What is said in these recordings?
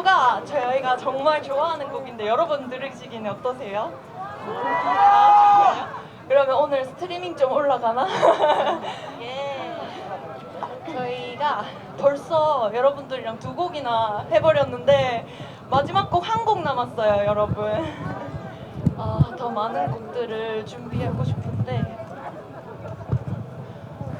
제가 정말 좋아하는 곡인데 여러분 들으시기는 어떠세요? 아, 정말요? 그러면 오늘 스트리밍 좀 올라가나? 예. 저희가 벌써 여러분들이랑 두 곡이나 해버렸는데 마지막 곡 한 곡 남았어요, 여러분. 아, 더 많은 곡들을 준비하고 싶은데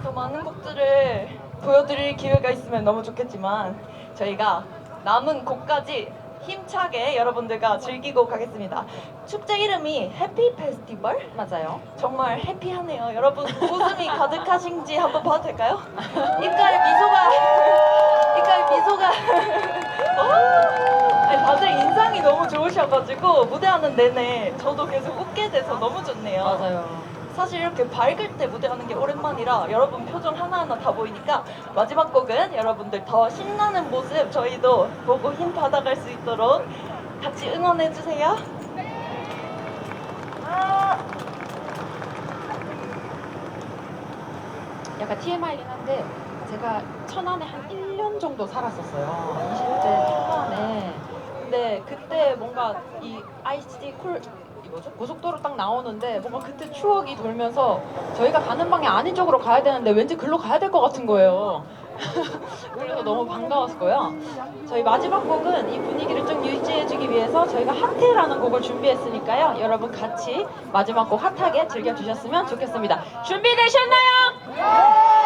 더 많은 곡들을 보여드릴 기회가 있으면 너무 좋겠지만 저희가 남은 곡까지 힘차게 여러분들과 즐기고 가겠습니다. 축제 이름이 해피 페스티벌? 맞아요. 정말 해피하네요. 여러분 웃음이 가득하신지 한번 봐도 될까요? 입가에 미소가 입가에 미소가 어? 아니, 다들 인상이 너무 좋으셔가지고 무대하는 내내 저도 계속 웃게 돼서 너무 좋네요. 맞아요. 사실 이렇게 밝을 때 무대하는 게 오랜만이라 여러분 표정 하나하나 다 보이니까 마지막 곡은 여러분들 더 신나는 모습 저희도 보고 힘 받아갈 수 있도록 같이 응원해 주세요. 약간 TMI이긴 한데 제가 천안에 한 1년 정도 살았었어요. 20대 초반에. 근데 뭔가 이 ICD 콜 이 뭐죠? 고속도로 딱 나오는데 뭔가 그때 추억이 돌면서 저희가 가는 방이 아닌 쪽으로 가야 되는데 왠지 글로 가야 될 것 같은 거예요. 그래서 너무 반가웠고요. 저희 마지막 곡은 이 분위기를 좀 유지해주기 위해서 저희가 핫해라는 곡을 준비했으니까요. 여러분 같이 마지막 곡 핫하게 즐겨주셨으면 좋겠습니다. 준비되셨나요? 가볼까요?